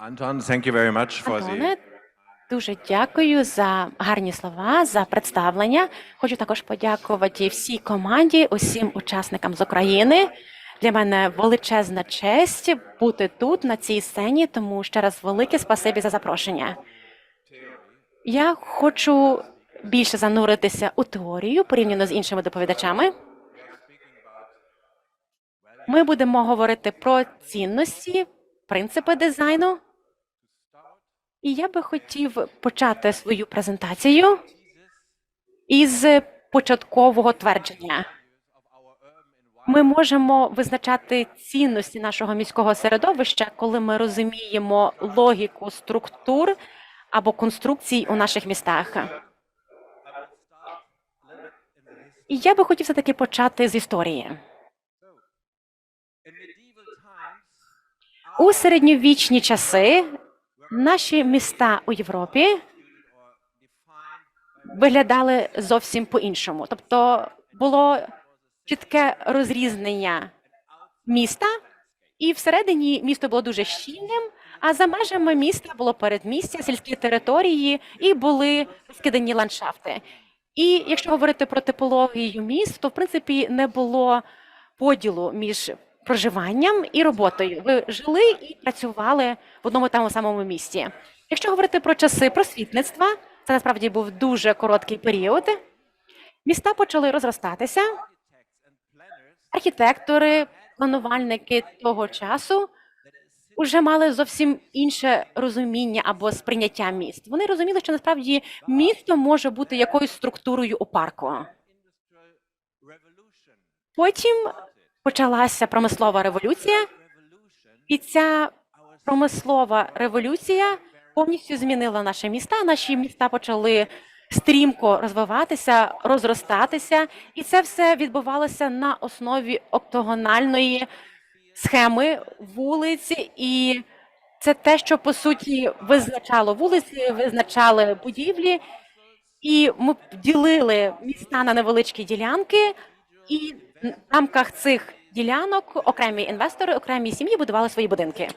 Anton, thank you very much for the дуже дякую за гарні слова, за представлення. Хочу також подякувати всій команді, усім учасникам з України. Для мене величезна честь бути тут, на цій сцені, тому ще раз велике спасибі за запрошення. Я хочу більше зануритися у теорію порівняно з іншими доповідачами. Ми будемо говорити про цінності, принципи дизайну. І я би хотів почати свою презентацію із початкового твердження. Ми можемо визначати цінності нашого міського середовища, коли ми розуміємо логіку структур або конструкцій у наших містах. І я би хотів все-таки почати з історії. У середньовічні часи наші міста у Європі виглядали зовсім по-іншому. Тобто було чітке розрізнення міста, і всередині місто було дуже щільним, а за межами міста було передмістя, сільські території і були розкидані ландшафти. І якщо говорити про типологію міст, то в принципі не було поділу між проживанням і роботою. Ви жили і працювали в одному тому самому місті. Якщо говорити про часи просвітництва, це насправді був дуже короткий період. Міста почали розростатися. Архітектори, планувальники того часу вже мали зовсім інше розуміння або сприйняття міст. Вони розуміли, що насправді місто може бути якоюсь структурою у парку. Потім почалася промислова революція, і ця промислова революція повністю змінила наші міста. Наші міста почали стрімко розвиватися, розростатися, і це все відбувалося на основі октогональної схеми вулиць, і це те, що по суті визначало вулиці, визначали будівлі, і ми ділили міста на невеличкі ділянки, і в рамках цих ділянок окремі інвестори, окремі сім'ї будували свої будинки.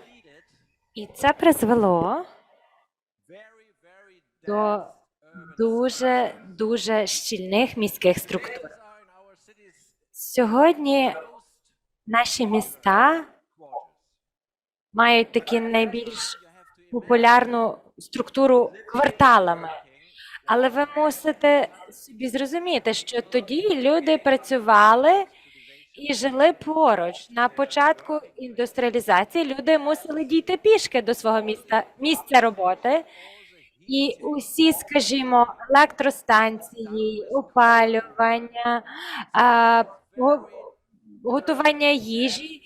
І це призвело до дуже дуже щільних міських структур. Сьогодні наші міста мають такі найбільш популярну структуру кварталами. Але ви мусите собі зрозуміти, що тоді люди працювали і жили поруч. На початку індустріалізації люди мусили дійти пішки до свого міста, місця роботи. І усі, скажімо, електростанції, опалювання, готування їжі,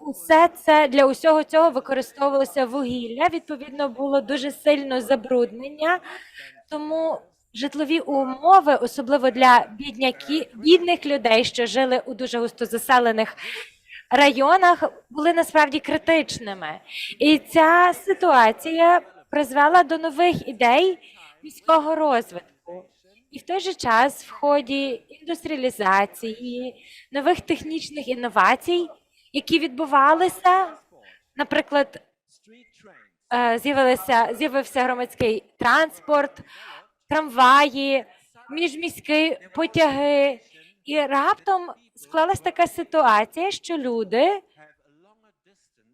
усе це для усього цього використовувалося вугілля. Відповідно, було дуже сильно забруднення. Тому житлові умови, особливо для бідняки, бідних людей, що жили у дуже густо заселених районах, були насправді критичними. І ця ситуація призвела до нових ідей міського розвитку. І в той же час, в ході індустріалізації, нових технічних інновацій, які відбувалися, наприклад, е, з'явився громадський транспорт, трамваї, міжміські потяги. І раптом склалась така ситуація, що люди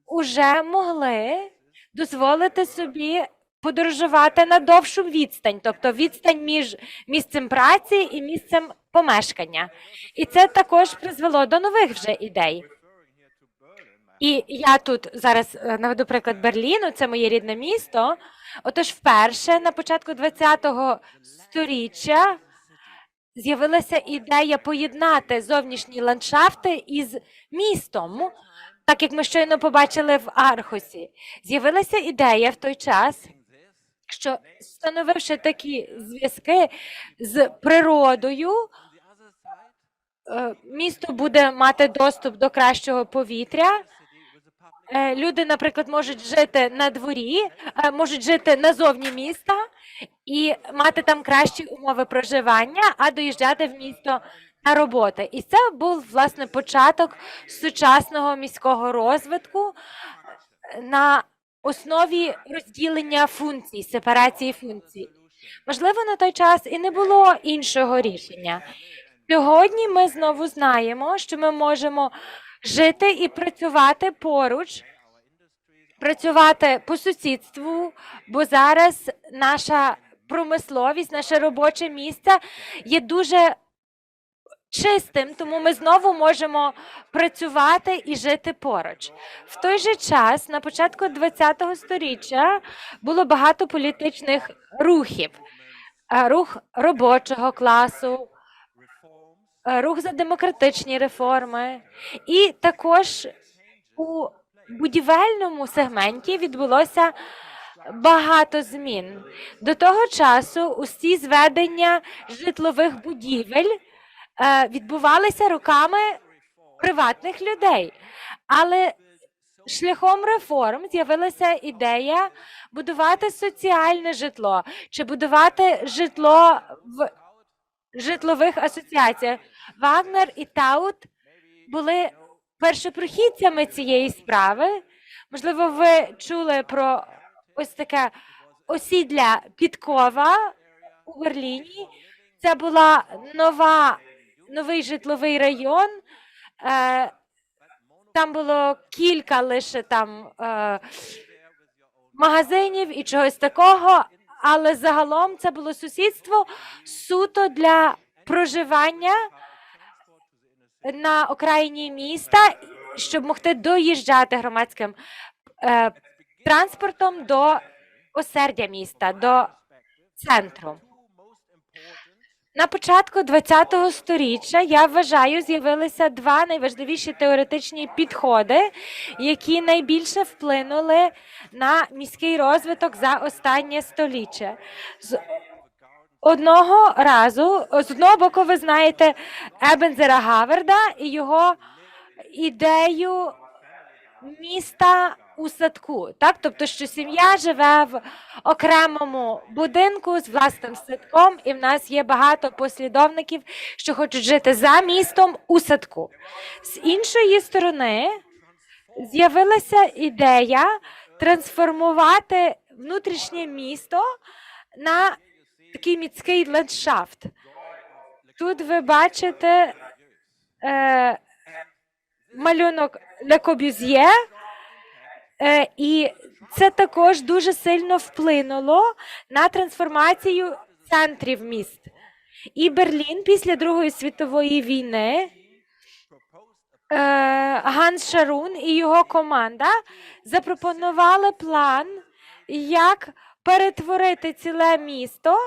вже могли дозволити собі подорожувати на довшу відстань, тобто відстань між місцем праці і місцем помешкання. І це також призвело до нових вже ідей. І я тут зараз е, наведу приклад Берліну, це моє рідне місто. Отож, вперше на початку ХХ сторіччя з'явилася ідея поєднати зовнішні ландшафти із містом, так як ми щойно побачили в Архусі. З'явилася ідея в той час, що встановивши такі зв'язки з природою, е, місто буде мати доступ до кращого повітря. Е, Люди, наприклад, можуть жити на дворі, е, можуть жити назовні міста і мати там кращі умови проживання, а доїжджати в місто на роботи. І це був власне початок сучасного міського розвитку е, на основі розділення функцій, сепарації функцій. Можливо, на той час і не було іншого рішення. Сьогодні ми знову знаємо, що ми можемо жити і працювати поруч, працювати по сусідству, бо зараз наша промисловість, наше робоче місце є дуже чистим, тому ми знову можемо працювати і жити поруч. В той же час, на початку ХХ століття, було багато політичних рухів. Е, Рух робочого класу, рух за демократичні реформи. І також у будівельному сегменті відбулося багато змін. До того часу усі зведення житлових будівель е, відбувалися руками приватних людей. Але шляхом реформ з'явилася ідея будувати соціальне житло чи будувати житло в житлових асоціаціях. Вагнер і Таут були першопрохідцями цієї справи. Можливо, ви чули про ось таке осідля Підкова у Берліні. Це була нова, новий житловий район. Е, там було кілька лише там е, магазинів і чогось такого, але загалом це було сусідство суто для проживання на окраїні міста, щоб могти доїжджати громадським е, транспортом до осердя міста, до центру. На початку ХХ століття я вважаю, з'явилися два найважливіші теоретичні підходи, які найбільше вплинули на міський розвиток за останнє століття. З одного разу, з одного боку, ви знаєте Ебензера Гаверда і його ідею міста у садку, так? Тобто, що сім'я живе в окремому будинку з власним садком, і в нас є багато послідовників, що хочуть жити за містом у садку. З іншої сторони, з'явилася ідея трансформувати внутрішнє місто на такий міський ландшафт. Тут ви бачите е, малюнок Ле Кобюз'є, і це також дуже сильно вплинуло на трансформацію центрів міст. І Берлін після Другої світової війни е, Ганс Шарун і його команда запропонували план, як перетворити ціле місто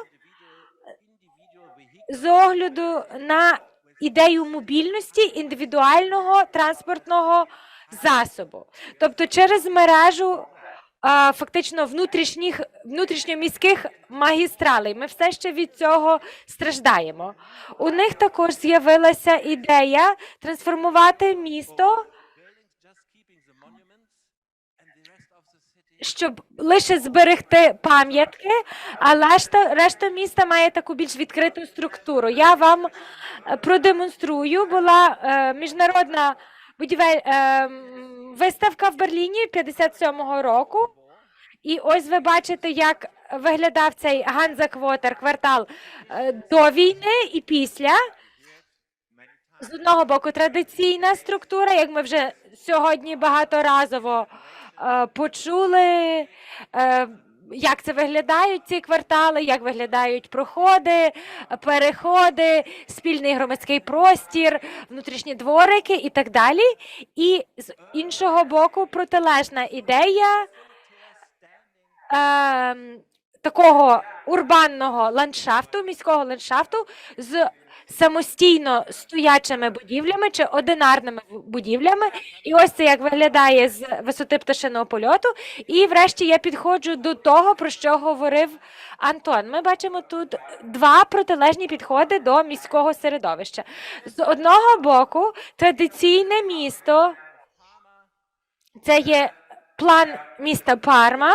з огляду на ідею мобільності індивідуального транспортного засобу. Тобто через мережу а, фактично внутрішніх внутрішньоміських магістралей. Ми все ще від цього страждаємо. У них також з'явилася ідея трансформувати місто. Щоб лише зберегти пам'ятки, а решта, решта міста має таку більш відкриту структуру. Я вам е, продемонструю. Була е, міжнародна будівель, е, виставка в Берліні 57-го року. І ось ви бачите, як виглядав цей Ганза Квотер квартал е, до війни і після. З одного боку, традиційна структура, як ми вже сьогодні багаторазово е, почули, е, як це виглядають ці квартали, як виглядають проходи, переходи, спільний громадський простір, внутрішні дворики і так далі. І з іншого боку, протилежна ідея е, такого урбанного ландшафту, міського ландшафту з самостійно стоячими будівлями чи одинарними будівлями. І ось це як виглядає з висоти пташиного польоту. І врешті я підходжу до того, про що говорив Антон. Ми бачимо тут два протилежні підходи до міського середовища. З одного боку, традиційне місто це є план міста Парма,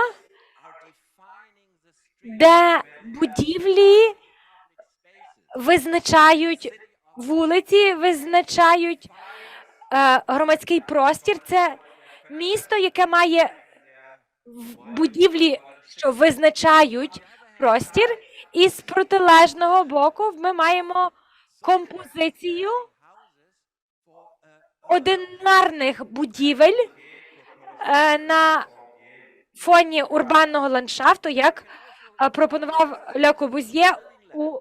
де будівлі визначають вулиці, визначають е, громадський простір. Це місто, яке має будівлі, що визначають простір, і з протилежного боку ми маємо композицію одинарних будівель е, на фоні урбанного ландшафту, як е, пропонував Ле Корбузьє у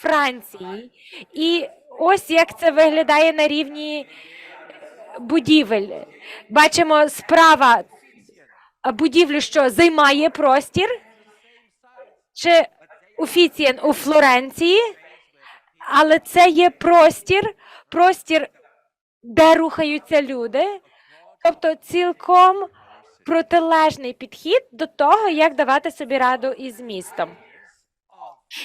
Франції. І ось як це виглядає на рівні будівель. Бачимо справа будівлю, що займає простір, чи Уфіцієн у Флоренції, але це є простір, простір, де рухаються люди, тобто цілком протилежний підхід до того, як давати собі раду із містом.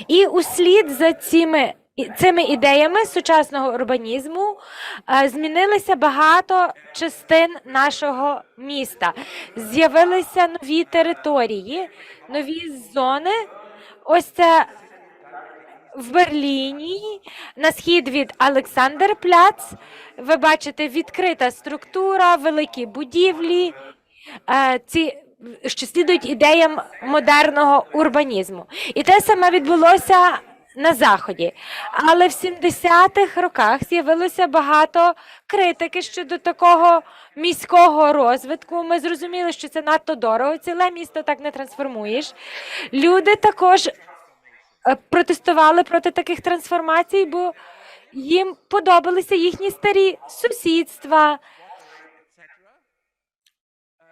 І услід за цими, цими ідеями сучасного урбанізму е, змінилися багато частин нашого міста. З'явилися нові території, нові зони. Ось це в Берліні на схід від Олександр-Пляц. Ви бачите відкрита структура, великі будівлі, е, ці, що слідують ідеям модерного урбанізму. І те саме відбулося на заході. Але в 70-х роках з'явилося багато критики щодо такого міського розвитку. Ми зрозуміли, що це надто дорого. Ціле місто так не трансформуєш. Люди також е, протестували проти таких трансформацій, бо їм подобалися їхні старі сусідства.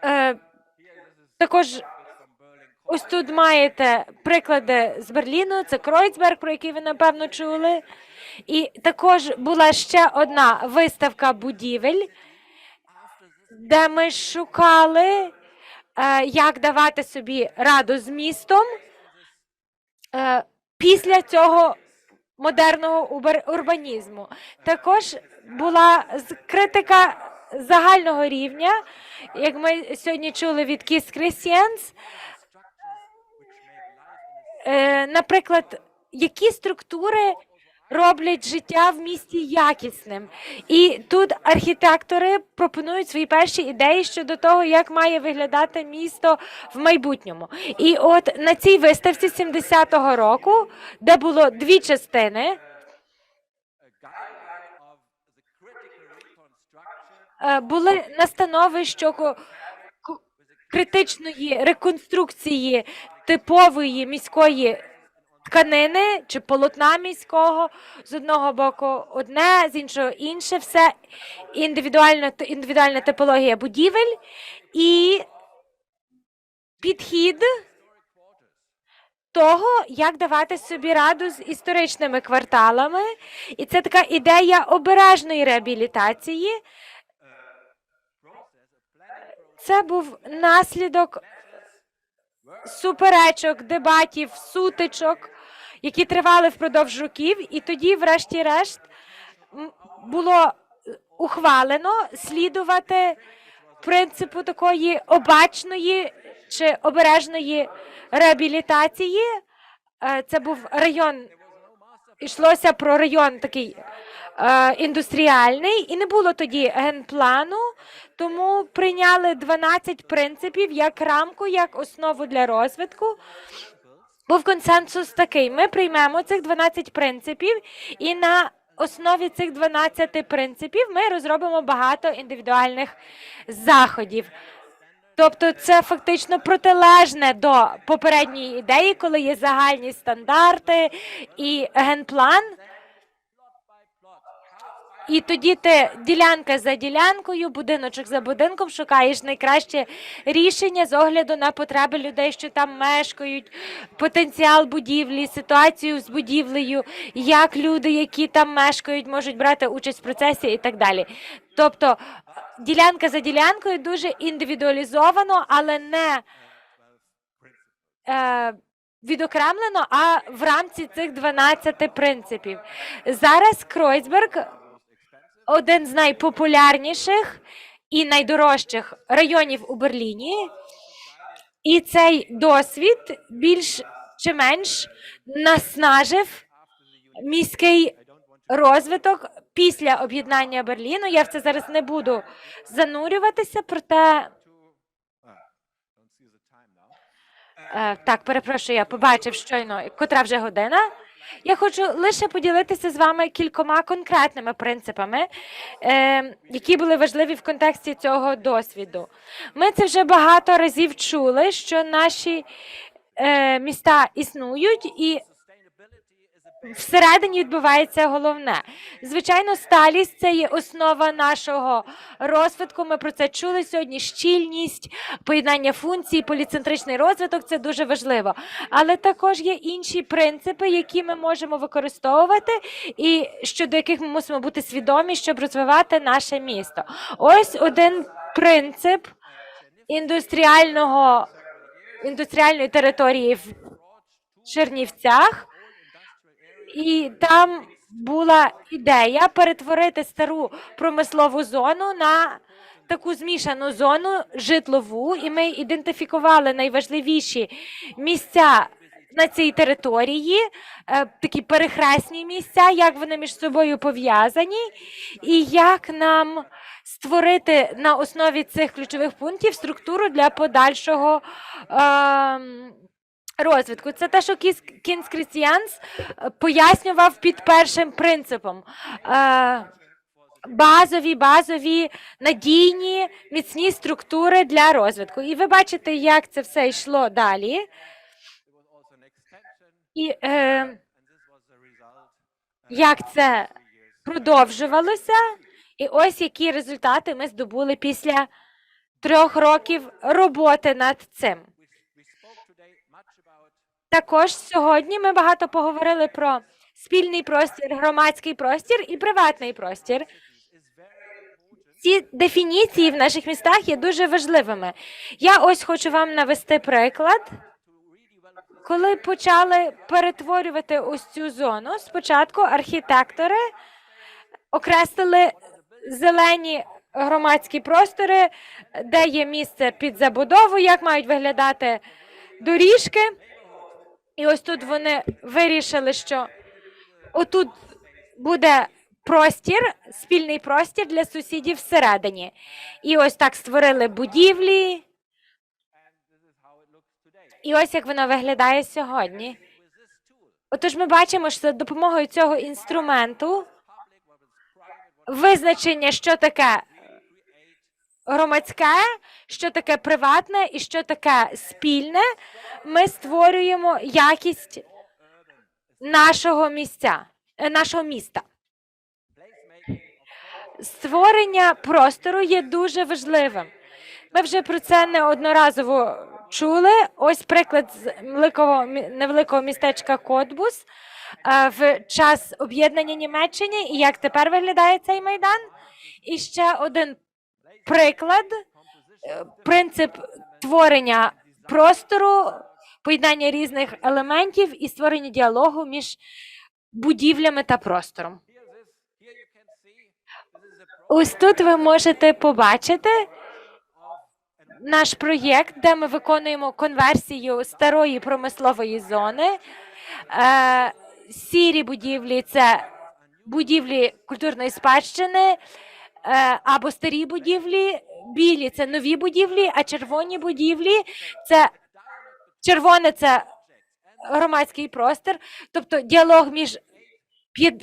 Е, також ось тут маєте приклади з Берліну, це Кройцберг, про який ви напевно чули. І також була ще одна виставка будівель, де ми шукали, е, як давати собі раду з містом е, після цього модерного урбанізму. Також була критика загального рівня, як ми сьогодні чули від Кіс Кресієнс. Е, Наприклад, які структури роблять життя в місті якісним. І тут архітектори пропонують свої перші ідеї щодо того, як має виглядати місто в майбутньому. І от на цій виставці 70-го року, де було дві частини, були настанови, що ко- ко- критичної реконструкції типової міської тканини чи полотна міського з одного боку одне, з іншого інше, все індивідуальна, індивідуальна типологія будівель і підхід того, як давати собі раду з історичними кварталами. І це така ідея обережної реабілітації. Це був наслідок суперечок, дебатів, сутичок, які тривали впродовж років, і тоді, врешті-решт, було ухвалено слідувати принципу такої обачної чи обережної реабілітації. Е, Це був район, йшлося про район такий індустріальний, і не було тоді генплану, тому прийняли 12 принципів як рамку, як основу для розвитку. Був консенсус такий: ми приймемо цих 12 принципів, і на основі цих 12 принципів ми розробимо багато індивідуальних заходів. Тобто це фактично протилежне до попередньої ідеї, коли є загальні стандарти і генплан. І тоді ти ділянка за ділянкою, будиночок за будинком шукаєш найкраще рішення з огляду на потреби людей, що там мешкають, потенціал будівлі, ситуацію з будівлею, як люди, які там мешкають, можуть брати участь в процесі і так далі. Тобто ділянка за ділянкою дуже індивідуалізовано, але не е, відокремлено, а в рамці цих 12 принципів. Зараз Кройцберг один з найпопулярніших і найдорожчих районів у Берліні. І цей досвід більш чи менш наснажив міський розвиток після об'єднання Берліну. Я в це зараз не буду занурюватися, проте Е, так, перепрошую, я побачив щойно, котра вже година. Я хочу лише поділитися з вами кількома конкретними принципами, е, які були важливі в контексті цього досвіду. Ми це вже багато разів чули, що наші е, міста існують і всередині відбувається головне. Звичайно, сталість це є основа нашого розвитку. Ми про це чули сьогодні. Щільність, поєднання функцій, поліцентричний розвиток це дуже важливо. Але також є інші принципи, які ми можемо використовувати, і щодо яких ми мусимо бути свідомі, щоб розвивати наше місто. Ось один принцип індустріального індустріальної території в Чернівцях. І там була ідея перетворити стару промислову зону на таку змішану зону житлову, і ми ідентифікували найважливіші місця на цій території, е, такі перехресні місця, як вони між собою пов'язані, і як нам створити на основі цих ключових пунктів структуру для подальшого. ем, розвитку. Це те, що Кінс Крістіанс е, пояснював під першим принципом. Е, Базові, базові, надійні, міцні структури для розвитку. І ви бачите, як це все йшло далі. І е, як це продовжувалося. І ось які результати ми здобули після трьох років роботи над цим. Також сьогодні ми багато поговорили про спільний простір, громадський простір і приватний простір. Ці дефініції в наших містах є дуже важливими. Я ось хочу вам навести приклад. Коли почали перетворювати ось цю зону, спочатку архітектори окреслили зелені громадські простори, де є місце під забудову, як мають виглядати доріжки. І ось тут вони вирішили, що отут буде простір, спільний простір для сусідів всередині. І ось так створили будівлі. І ось як воно виглядає сьогодні. Отож, ми бачимо, що за допомогою цього інструменту визначення, що таке громадське, що таке приватне і що таке спільне, ми створюємо якість нашого місця, е, нашого міста. Створення простору є дуже важливим. Ми вже про це неодноразово чули. Ось приклад з великого невеликого містечка Котбус е, в час об'єднання Німеччини і як тепер виглядає цей майдан. І ще один приклад, е, принцип творення простору, поєднання різних елементів і створення діалогу між будівлями та простором. Ось тут ви можете побачити наш проєкт, де ми виконуємо конверсію старої промислової зони. Е, сірі будівлі це будівлі культурної спадщини або старі будівлі, білі це нові будівлі, а червоні будівлі це червоне це громадський простір, тобто діалог між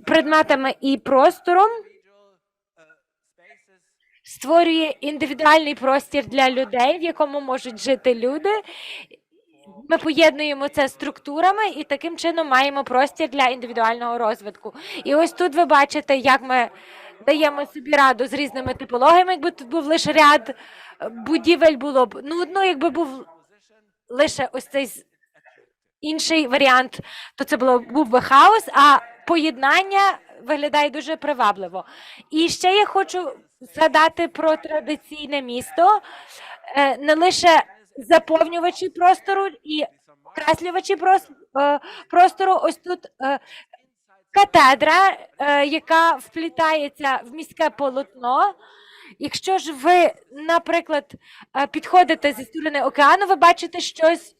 предметами і простором створює індивідуальний простір для людей, в якому можуть жити люди. Ми поєднуємо це структурами і таким чином маємо простір для індивідуального розвитку. І ось тут ви бачите, як ми даємо собі раду з різними типологіями. Якби тут був лише ряд е, будівель, було б нудно, якби був лише ось цей інший варіант, то це було був би хаос, а поєднання виглядає дуже привабливо. І ще я хочу згадати про традиційне місто, е, не лише заповнювачі простору і окреслювачі е, простору. Ось тут катедра, е, яка вплітається в міське полотно. Якщо ж ви, наприклад, е, підходите зі сторони океану, ви бачите щось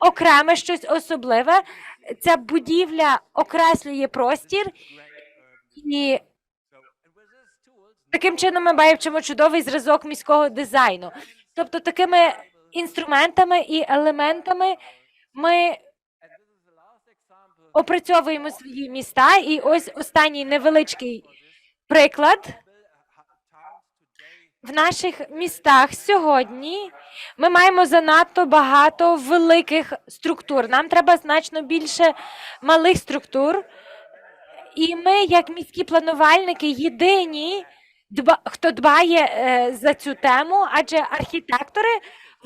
окреме, щось особливе. Ця будівля окреслює простір, і таким чином ми бачимо чудовий зразок міського дизайну. Тобто такими інструментами і елементами ми опрацьовуємо свої міста. І ось останній невеличкий приклад. В наших містах сьогодні ми маємо занадто багато великих структур. Нам треба значно більше малих структур. І ми, як міські планувальники, єдині, хто дбає е, за цю тему, адже архітектори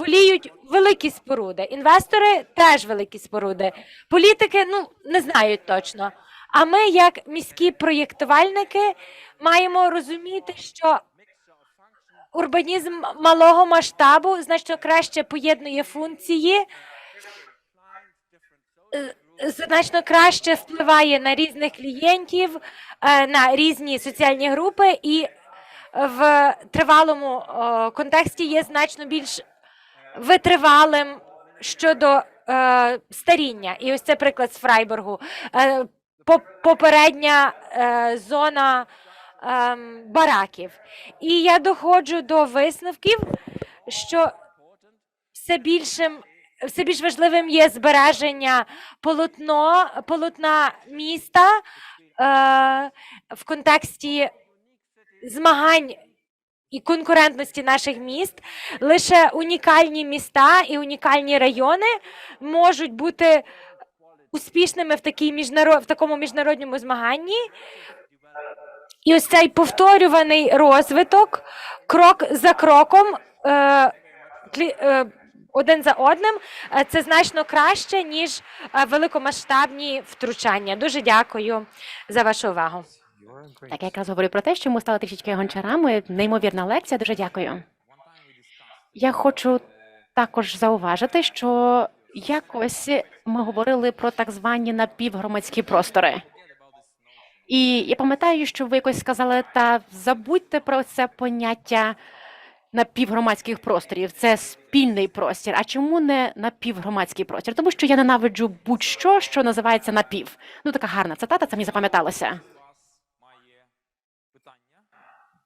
воліють великі споруди, інвестори теж великі споруди, політики ну не знають точно. А ми, як міські проєктувальники, маємо розуміти, що урбанізм малого масштабу значно краще поєднує функції, е, значно краще впливає на різних клієнтів, е, на різні соціальні групи, і в тривалому е, контексті є значно більш витривалим щодо е, старіння. І ось це приклад з Фрайбургу. Е, попередня е, зона ем, бараків. І я доходжу до висновків, що все більшим. Все більш важливим є збереження полотно, полотна міста е, в контексті змагань і конкурентності наших міст. Лише унікальні міста і унікальні райони можуть бути успішними в, такій міжнаро... в такому міжнародному змаганні. І ось цей повторюваний розвиток, крок за кроком, е, е, один за одним, е, це значно краще, ніж великомасштабні втручання. Дуже дякую за вашу увагу. Так, я якраз говорю про те, що ми стали трішечки гончарами. Неймовірна лекція. Дуже дякую. Я хочу також зауважити, що якось ми говорили про так звані напівгромадські простори. І я пам'ятаю, що ви якось сказали, та забудьте про це поняття напівгромадських просторів. Це спільний простір. А чому не напівгромадський простір? Тому що я ненавиджу будь-що, що називається напів. Ну така гарна цитата, це мені запам'яталося.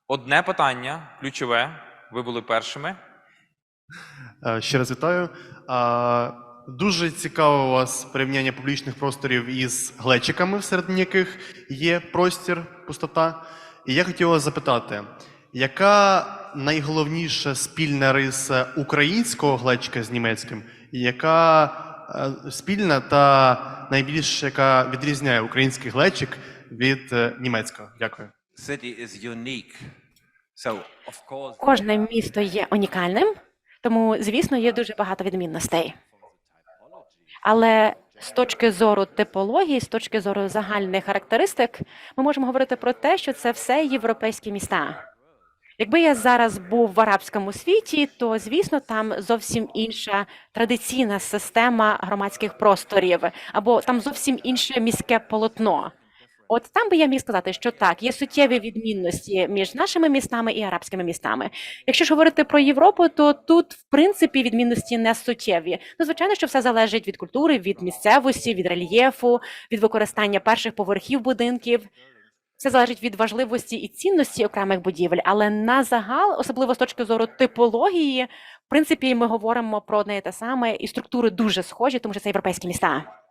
Одне питання, ключове. Ви були першими. Е, Ще раз вітаю. Дуже цікаво у вас порівняння публічних просторів із глечиками, серед яких є простір, пустота. І я хотів вас запитати, яка найголовніша спільна риса українського глечика з німецьким, яка е, спільна та найбільш яка відрізняє український глечик від е, німецького? Дякую. Кожне місто є унікальним, тому, звісно, є дуже багато відмінностей. Але з точки зору типології, з точки зору загальних характеристик, ми можемо говорити про те, що це все європейські міста. Якби я зараз був в арабському світі, то звісно там зовсім інша традиційна система громадських просторів, або там зовсім інше міське полотно. От там би я міг сказати, що так, є суттєві відмінності між нашими містами і арабськими містами. Якщо ж говорити про Європу, то тут в принципі відмінності не суттєві. Ну, звичайно, що все залежить від культури, від місцевості, від рельєфу, від використання перших поверхів будинків. Все залежить від важливості і цінності окремих будівель, але на загал, особливо з точки зору типології, в принципі, ми говоримо про одне і те саме, і структури дуже схожі, тому що це європейські міста.